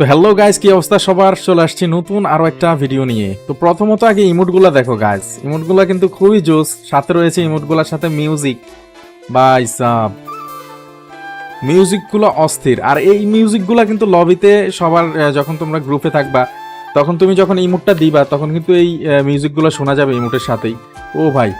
তো hello guys কি অবস্থা? সবার চলে আসছি নতুন আরও একটা ভিডিও নিয়ে। তো প্রথমত আগে ইমোটগুলো দেখো গাইস ইমোটগুলো কিন্তু খুবই জোস। সাথে রয়েছে ইমোটগুলোর সাথে মিউজিক বাই সাব মিউজিকগুলো অস্থির। আর এই মিউজিকগুলো কিন্তু লবিতে সবার যখন তোমরা গ্রুপে থাকবা, তখন তুমি যখন ইমোটটা দিবা, তখন কিন্তু এই মিউজিকগুলো শোনা যাবে ইমোটের সাথেই। ও ভাই।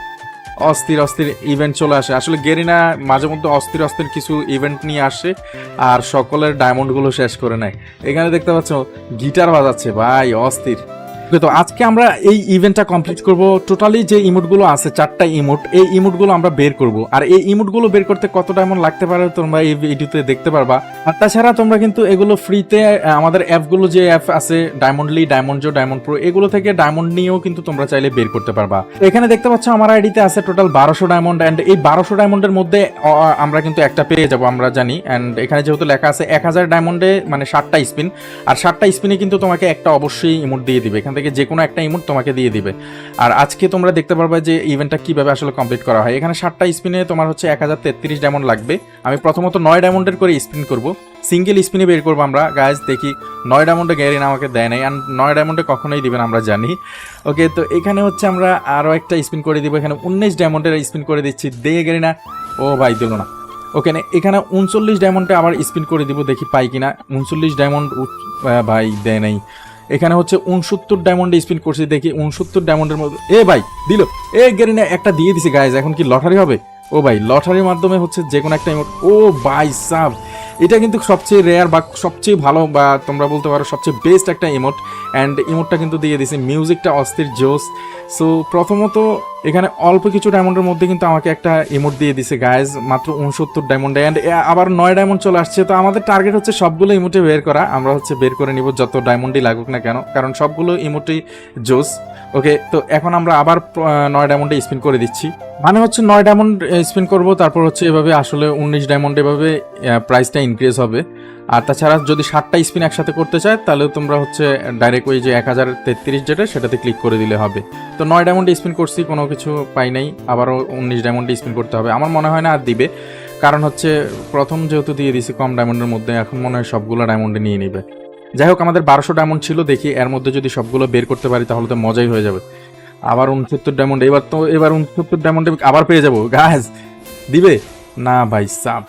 অস্থির অস্থির ইভেন্ট চলে আসে। আসলে গেরিনা মাঝে মধ্যে অস্থির অস্থির কিছু ইভেন্ট নিয়ে আসে আর সকলের ডায়মন্ডগুলো শেষ করে নেয়। এখানে দেখতে পাচ্ছ গিটার বাজাচ্ছে। ভাই, অস্থির। তো আজকে আমরা এই ইভেন্টটা কমপ্লিট করব। টোটালি যে ইমোটগুলো আছে, চারটা ইমোট এই ইমোটগুলো আমরা বের করব। আর এই ইমোটগুলো বের করতে কত ডায়মন্ড লাগতে পারে তোমরা এই ভিডিওতে দেখতে পারবা। আর তাছাড়া তোমরা কিন্তু এগুলো ফ্রিতে আমাদের অ্যাপগুলো যে অ্যাপ আছে ডায়মন্ডলি ডায়মন্ড জো ডায়মন্ড প্রো এগুলো থেকে ডায়মন্ড নিয়েও কিন্তু তোমরা চাইলে বের করতে পারবা। এখানে দেখতে পাচ্ছ আমার আইডিতে আছে টোটাল বারোশো ডায়মন্ড অ্যান্ড এই বারোশো ডায়মন্ডের মধ্যে আমরা কিন্তু একটা পেয়ে যাব, আমরা জানি। অ্যান্ড এখানে যেহেতু লেখা আছে, এক হাজার ডায়মন্ডে মানে ষাটটা স্পিন আর ষাটটা স্পিনে কিন্তু তোমাকে একটা অবশ্যই ইমোট দিয়ে দিবে। এখান থেকে যে কোনো একটা ইমোট তোমাকে দিয়ে দিবে। আর আজকে তোমরা দেখতে পারবে যে ইভেন্টটা কীভাবে আসলে কমপ্লিট করা হয়। এখানে ষাটটা স্পিনে তোমার হচ্ছে এক হাজার তেত্রিশ ডায়মন্ড লাগবে। আমি প্রথমত নয় ডায়মন্ডের করে স্পিন করব। সিঙ্গেল স্পিনে বের করব আমরা। গাছ দেখি, নয় ডায়মন্ডে গ্যারিন আমাকে দেয় নাই। আর নয় ডায়মন্ডে কখনোই দিবেন আমরা জানি। ওকে তো এখানে হচ্ছে আমরা আরও একটা স্পিন করে দিব। এখানে উনিশ ডায়মন্ডের স্পিন করে দিচ্ছি। দিয়ে গ্যারিনা ও ভাই, দিল না। ওকে এখানে উনচল্লিশ ডায়মন্ডে আবার স্পিন করে দিব। দেখি পাই কিনা। উনচল্লিশ ডায়মন্ড ভাই, দেয় নাই। এখানে হচ্ছে উনসত্তর ডায়মন্ডে স্পিন করছি, দেখি উনসত্তর ডায়মন্ডের মধ্যে এ ভাই, দিল। এ গেরিনা একটা দিয়ে দিছে গাইজ এখন কি লটারি হবে? ও ভাই লটারির মাধ্যমে হচ্ছে যে কোনো একটা ও বাই সাব এটা কিন্তু সবচেয়ে রেয়ার বা সবচেয়ে ভালো বা তোমরা বলতে পারো সবচেয়ে বেস্ট একটা ইমোট অ্যান্ড ইমোটটা কিন্তু দিয়ে দিছে মিউজিকটা অস্থির জোস সো প্রথমত এখানে অল্প কিছু ডায়মন্ডের মধ্যে কিন্তু আমাকে একটা ইমোট দিয়ে দিছে গাইজ মাত্র উনসত্তর ডায়মন্ডে অ্যান্ড আবার নয় ডায়মন্ড চলে আসছে। তো আমাদের টার্গেট হচ্ছে সবগুলো ইমোটে বের করা, আমরা হচ্ছে বের করে নিব যত ডায়মন্ডই লাগুক না কেন, কারণ সবগুলো ইমোটেই জোস ওকে তো এখন আমরা আবার নয় ডায়মন্ডে স্পিন করে দিচ্ছি। মানে হচ্ছে নয় ডায়মন্ড স্পিন করব, তারপর হচ্ছে এভাবে আসলে উনিশ ডায়মন্ড এভাবে প্রাইসটা ইনক্রিজ হবে। আর তাছাড়া যদি ষাটটা স্পিন একসাথে করতে চায়, তাহলে তোমরা হচ্ছে ডাইরেক্ট ওই যে এক হাজার তেত্রিশ যেটা, সেটাতে ক্লিক করে দিলে হবে। তো নয় ডায়মন্ডে স্পিন করছি, কোনো কিছু পাই নাই, আবারও উনিশ ডায়মন্ডে স্পিন করতে হবে। আমার মনে হয় না আর দিবে, কারণ হচ্ছে প্রথম যেহেতু দিয়ে দিছি কম ডায়মন্ডের মধ্যে, এখন মনে হয় সবগুলো ডায়মন্ডে নিয়ে নিবে। যাই হোক, আমাদের বারোশো ডায়মন্ড ছিল, দেখি এর মধ্যে যদি সবগুলো বের করতে পারি, তাহলে তো মজাই হয়ে যাবে। আবার উনসত্তর ডায়মন্ড এবার তো, এবার উনসত্তর ডায়মন্ডে আবার পেয়ে যাব। গাছ দিবে? না ভাই সাপ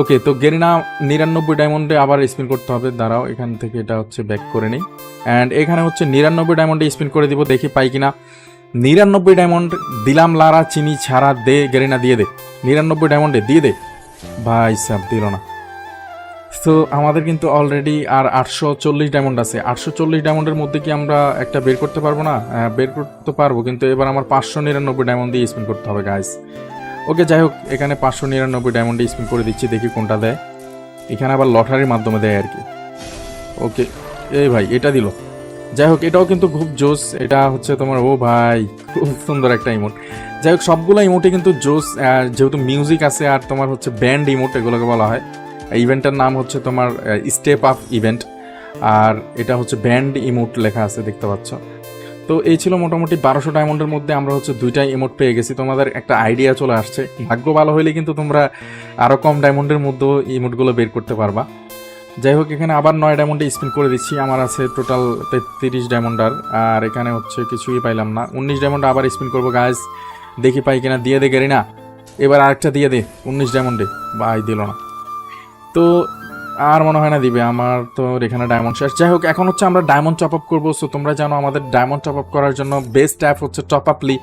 ওকে তো গেরিনা নিরানব্বই ডায়মন্ডে আবার স্পিন করতে হবে। দাঁড়াও, এখান থেকে এটা হচ্ছে ব্যাক করে নেই। অ্যান্ড এখানে হচ্ছে নিরানব্বই ডায়মন্ডে স্পিন করে দিব, দেখি পাই কিনা। নিরানব্বই ডায়মন্ড দিলাম লারা, চিনি ছাড়া দে, গেরিনা দিয়ে দে। নিরানব্বই ডায়মন্ডে দিয়ে দে। ভাই সাপ দিল না। তো আমাদের কিন্তু অলরেডি আর আটশো চল্লিশ ডায়মন্ড আছে। আটশো চল্লিশ ডায়মন্ডের মধ্যে কি আমরা একটা বের করতে পারব না? হ্যাঁ, বের করতে পারব কিন্তু এবার আমার পাঁচশো নিরানব্বই ডায়মন্ড দিয়ে স্পিন করতে হবে গাইস ওকে যাই হোক এখানে পাঁচশো নিরানব্বই ডায়মন্ডে স্পিন করে দিচ্ছি দেখি কোনটা দেয়। এখানে আবার লটারির মাধ্যমে দেয় আর কি। ওকে এই ভাই এটা দিল। যাই হোক এটাও কিন্তু খুব জোস। এটা হচ্ছে তোমার ও ভাই খুব সুন্দর একটা ইমোট যাই হোক সবগুলো ইমোটে কিন্তু জোস যেহেতু মিউজিক আছে আর তোমার হচ্ছে ব্যান্ড ইমোট এগুলোকে বলা হয়। ইভেন্টের নাম হচ্ছে তোমার স্টেপ আপ ইভেন্ট আর এটা হচ্ছে ব্যান্ড ইমোট লেখা আছে দেখতে পাচ্ছ। তো এই ছিল মোটামুটি বারোশো ডায়মন্ডের মধ্যে আমরা হচ্ছে দুইটা ইমোট পেয়ে গেছি। তোমাদের একটা আইডিয়া চলে আসছে। ভাগ্য ভালো হইলে কিন্তু তোমরা আরও কম ডায়মন্ডের মধ্যেও ইমোটগুলো বের করতে পারবা। যাই হোক এখানে আবার নয় ডায়মন্ডে স্পিন করে দিচ্ছি। আমার আছে টোটাল তেত্রিশ ডায়মন্ডার আর এখানে হচ্ছে কিছুই পাইলাম না। উনিশ ডায়মন্ড আবার স্পিন করব গাছ দেখি পাই কিনা দিয়ে দে গেরি না এবার আরেকটা দিয়ে দে উনিশ ডায়মন্ডে বাই দিল না। তো আর মনে হয় না দিবে, আমার তো এখানে ডায়মন্ড শেষ। যাই হোক, এখন হচ্ছে আমরা ডায়মন্ড টপ আপ করব। সো তোমরা জানো আমাদের ডায়মন্ড টপ আপ করার জন্য বেস্ট অ্যাপ হচ্ছে টপ আপলি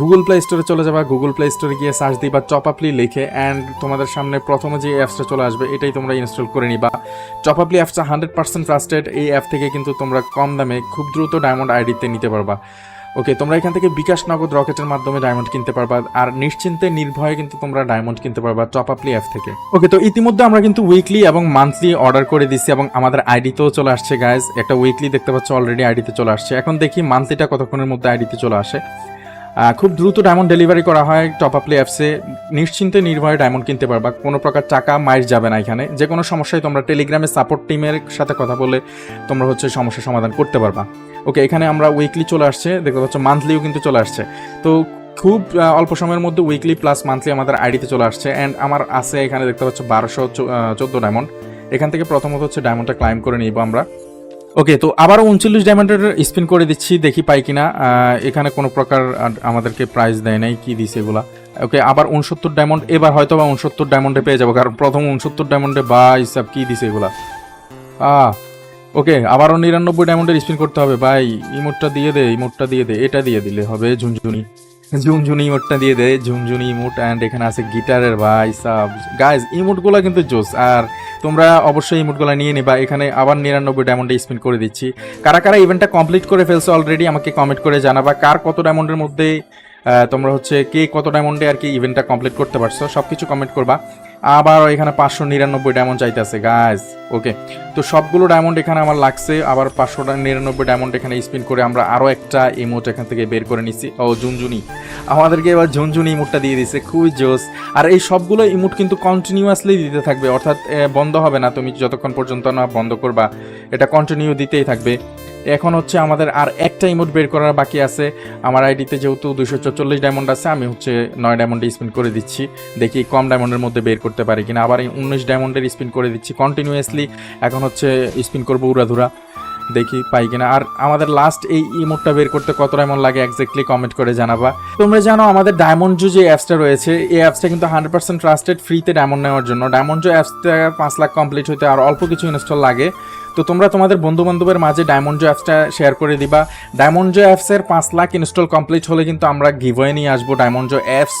গুগল প্লে স্টোরে চলে যাবা গুগল প্লে স্টোরে গিয়ে সার্চ দিবা টপ আপলি লিখে অ্যান্ড তোমাদের সামনে প্রথমে যে অ্যাপসটা চলে আসবে, এটাই তোমরা ইনস্টল করে নিবা। টপ আপলি অ্যাপসটা হান্ড্রেড পার্সেন্ট ট্রাস্টেড এই অ্যাপ থেকে কিন্তু তোমরা কম দামে খুব দ্রুত ডায়মন্ড আইডিতে নিতে পারবা। ওকে তোমরা এখান থেকে বিকাশ নগদ রকেটের মাধ্যমে ডায়মন্ড কিনতে পারবা। আর নিশ্চিন্তে, নির্ভয়ে কিন্তু তোমরা ডায়মন্ড কিনতে পারবা টপ আপলি অ্যাপ থেকে। ওকে তো ইতিমধ্যে আমরা কিন্তু উইকলি এবং মান্থলি অর্ডার করে দিচ্ছি এবং আমাদের আইডিতেও চলে আসছে গাইজ একটা উইকলি দেখতে পাচ্ছ অলরেডি আইডিতে চলে আসছে। এখন দেখি মান্থলিটা কতক্ষণের মধ্যে আইডিতে চলে আসে। খুব দ্রুত ডায়মন্ড ডেলিভারি করা হয় টপ আপলি অ্যাপসে নিশ্চিন্তে, নির্ভয়ে ডায়মন্ড কিনতে পারবা। কোনো প্রকার টাকা মাইর যাবে না এখানে। যে কোনো সমস্যায় তোমরা টেলিগ্রামে সাপোর্ট টিমের সাথে কথা বলে তোমরা হচ্ছে সমস্যার সমাধান করতে পারবা। ওকে এখানে আমরা উইকলি চলে আসছে, দেখতে পাচ্ছ মান্থলিও কিন্তু চলে আসছে। তো খুব অল্প সময়ের মধ্যে উইকলি প্লাস মান্থলি আমাদের আইডিতে চলে আসছে অ্যান্ড আমার আছে এখানে দেখতে পাচ্ছ বারোশো চোদ্দ ডায়মন্ড এখান থেকে প্রথমত হচ্ছে ডায়মন্ডটা ক্লাইম করে নিব আমরা। ওকে তো আবারও উনচল্লিশ ডায়মন্ডের স্পিন করে দিচ্ছি, দেখি পাই কিনা। এখানে কোনো প্রকার আমাদেরকে প্রাইজ দেয় নাই, কি দিছে এগুলা। ওকে আবার উনসত্তর ডায়মন্ড এবার হয়তো বা উনসত্তর ডায়মন্ডে পেয়ে যাব, কারণ প্রথম উনসত্তর ডায়মন্ডে বা হিসাব কি দিছে এগুলা। আহ ওকে, আবারও নিরানব্বই ডায়মন্ডের স্পিন করতে হবে। ভাই ইমোটটা দিয়ে দে ইমোটটা দিয়ে দে, এটা দিয়ে দিলে হবে ঝুনঝুনি। ঝুনঝুনি ইমোটটা দিয়ে দে, ঝুনঝুনি ইমোট অ্যান্ড এখানে আছে গিটারের ভাই সাব গাইজ ইমোটগুলো কিন্তু জোস, আর তোমরা অবশ্যই ইমোটগুলো নিয়ে নিবা। এখানে আবার নিরানব্বই ডায়মন্ডে স্পিন করে দিচ্ছি। কারা কারা ইভেন্টটা কমপ্লিট করে ফেলছো অলরেডি আমাকে কমেন্ট করে জানাবা। কার কত ডায়মন্ডের মধ্যে তোমরা হচ্ছে কে কত ডায়মন্ডে আর কি ইভেন্টটা কমপ্লিট করতে পারছ সব কিছু কমেন্ট করবা। আবার এখানে পাঁচশো নিরানব্বই ডায়মন্ড চাইতেছে গাইজ ওকে তো সবগুলো ডায়মন্ড এখানে আমার লাগছে, আবার পাঁচশো নিরানব্বই ডায়মন্ড এখানে স্পিন করে আমরা আরও একটা ইমোট এখান থেকে বের করে নিচ্ছি। ও, ঝুনঝুনি। আমাদেরকে এবার ঝুনঝুনি ইমোটটা দিয়ে দিছে, খুবই জোস। আর এই সবগুলো ইমোট কিন্তু কন্টিনিউয়াসলি দিতে থাকবে, অর্থাৎ বন্ধ হবে না। তুমি যতক্ষণ পর্যন্ত না বন্ধ করবা, এটা কন্টিনিউ দিতেই থাকবে। এখন হচ্ছে আমাদের আর একটা ইমোট বের করার বাকি আছে। আমার আইডিতে যেহেতু দুশো চল্লিশ ডায়মন্ড আছে, আমি হচ্ছে নয় ডায়মন্ডে স্পিন করে দিচ্ছি। দেখি কম ডায়মন্ডের মধ্যে বের করতে পারি কিনা। আবার উনিশ ডায়মন্ডের স্পিন করে দিচ্ছি কন্টিনিউয়াসলি এখন হচ্ছে স্পিন করব উড়াধুরা। দেখি পাই কিনা। আর আমাদের লাস্ট এই ইমোটটা বের করতে কত ডায়মন্ড লাগে এক্স্যাক্টলি কমেন্ট করে জানাবা। তোমরা জানো আমাদের ডায়মন্ড জো যে অ্যাপসটা রয়েছে, এই অ্যাপসটা কিন্তু হান্ড্রেড পার্সেন্ট ট্রাস্টেড ফ্রিতে ডায়মন্ড নেওয়ার জন্য। ডায়মন্ড জো অ্যাপসটা পাঁচ লাখ কমপ্লিট হতে আর অল্প কিছু ইনস্টল লাগে। তো তোমরা তোমাদের বন্ধু বান্ধবের মাঝে ডায়মন্ড জো অ্যাপসটা শেয়ার করে দিবা। ডায়মন্ড জো অ্যাপসের পাঁচ লাখ ইনস্টল কমপ্লিট হলে কিন্তু আমরা গিভওয়ে নিয়ে আসব। ডায়মন্ড জো অ্যাপস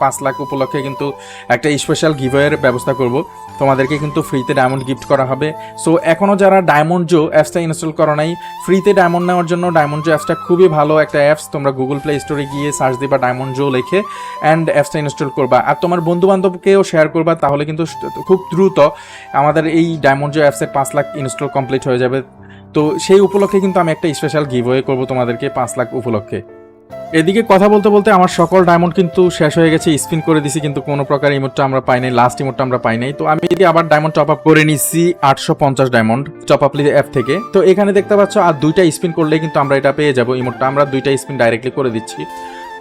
পাঁচ লাখ উপলক্ষে কিন্তু একটা স্পেশাল গিভওয়ের ব্যবস্থা করব। তোমাদেরকে কিন্তু ফ্রিতে ডায়মন্ড গিফট করা হবে। সো এখনও যারা ডায়মন্ড জো অ্যাপসটা ইনস্টল করো নাই ফ্রিতে ডায়মন্ড নেওয়ার জন্য ডায়মন্ড জো অ্যাপসটা খুবই ভালো একটা অ্যাপস তোমরা গুগল প্লে স্টোরে গিয়ে সার্চ দিবা ডায়মন্ড জো লিখে অ্যান্ড অ্যাপসটা ইনস্টল করবা। আর তোমার বন্ধু বান্ধবকেও শেয়ার করবা, তাহলে কিন্তু খুব দ্রুত আমাদের এই ডায়মন্ড জো অ্যাপসের পাঁচ লাখ ইনস্টল কমপ্লিট হয়ে যাবে। তো সেই উপলক্ষে কিন্তু আমি একটা স্পেশাল গিভওয়ে করব তোমাদেরকে পাঁচ লাখ উপলক্ষে। এদিকে কথা বলতে বলতে আমার সকল ডায়মন্ড কিন্তু শেষ হয়ে গেছে স্পিন করে দিছি, কিন্তু কোনো প্রকার ইমোটটা আমরা পাই নাই লাস্ট ইমোটটা আমরা পাই নাই। তো আমি যদি আবার ডায়মন্ড টপ আপ করে নিচ্ছি আটশো পঞ্চাশ ডায়মন্ড টপ আপ অ্যাপ থেকে। তো এখানে দেখতে পাচ্ছ, আর দুইটা স্পিন করলে কিন্তু আমরা এটা পেয়ে যাব ইমোটটা আমরা দুইটা স্পিন ডাইরেক্টলি করে দিচ্ছি।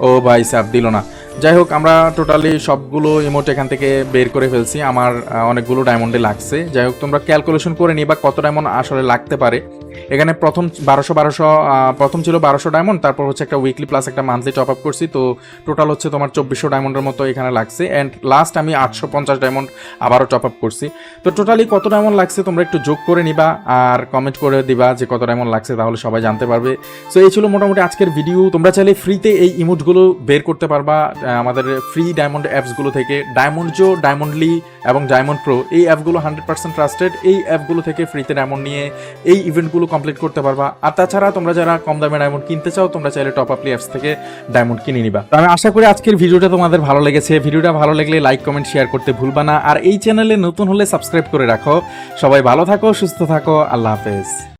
ও ভাই স্যাপ দিল না। যাই হোক আমরা টোটালি সবগুলো ইমোট এখান থেকে বের করে ফেলছি। আমার অনেকগুলো ডায়মন্ডে লাগছে। যাই হোক তোমরা ক্যালকুলেশন করে নিবা কত ডায়মন্ড আসলে লাগতে পারে। এখানে প্রথম বারোশো বারোশো প্রথম ছিল বারোশো ডায়মন্ড তারপর হচ্ছে একটা উইকলি প্লাস একটা মান্থলি টপ আপ করছি। তো টোটাল হচ্ছে তোমার চব্বিশশো ডায়মন্ডের মতো এখানে লাগছে। অ্যান্ড লাস্ট আমি আটশো পঞ্চাশ ডায়মন্ড আবারও টপ আপ করছি। তো টোটালি কত ডায়মন্ড লাগছে তোমরা একটু যোগ করে নিবা আর কমেন্ট করে দিবা যে কত ডায়মন্ড লাগছে, তাহলে সবাই জানতে পারবে। সো এই ছিল মোটামুটি আজকের ভিডিও তোমরা চাইলে ফ্রিতে এই ইমোটগুলো বের করতে পারবা। আমাদের ফ্রি ডায়মন্ড অ্যাপসগুলো থেকে ডায়মন্ড জো ডায়মন্ডলি এবং ডায়মন্ড প্রো এই অ্যাপগুলো হান্ড্রেড পার্সেন্ট ট্রাস্টেড এই অ্যাপগুলো থেকে ফ্রিতে ডায়মন্ড নিয়ে এই ইভেন্টগুলো কমপ্লিট করতে পারবা। আর তাছাড়া তোমরা যারা কম দামে ডায়মন্ড কিনতে চাও, তোমরা চাইলে টপ আপলি অ্যাপস থেকে ডায়মন্ড কিনে নিবা। তো আমি আশা করি আজকের ভিডিওটা তোমাদের ভালো লেগেছে। ভিডিওটা ভালো লাগলে লাইক কমেন্ট শেয়ার করতে ভুলবা না। আর এই চ্যানেলে নতুন হলে সাবস্ক্রাইব করে রাখো। সবাই ভালো থাকো, সুস্থ থাকো। আল্লাহ হাফেজ।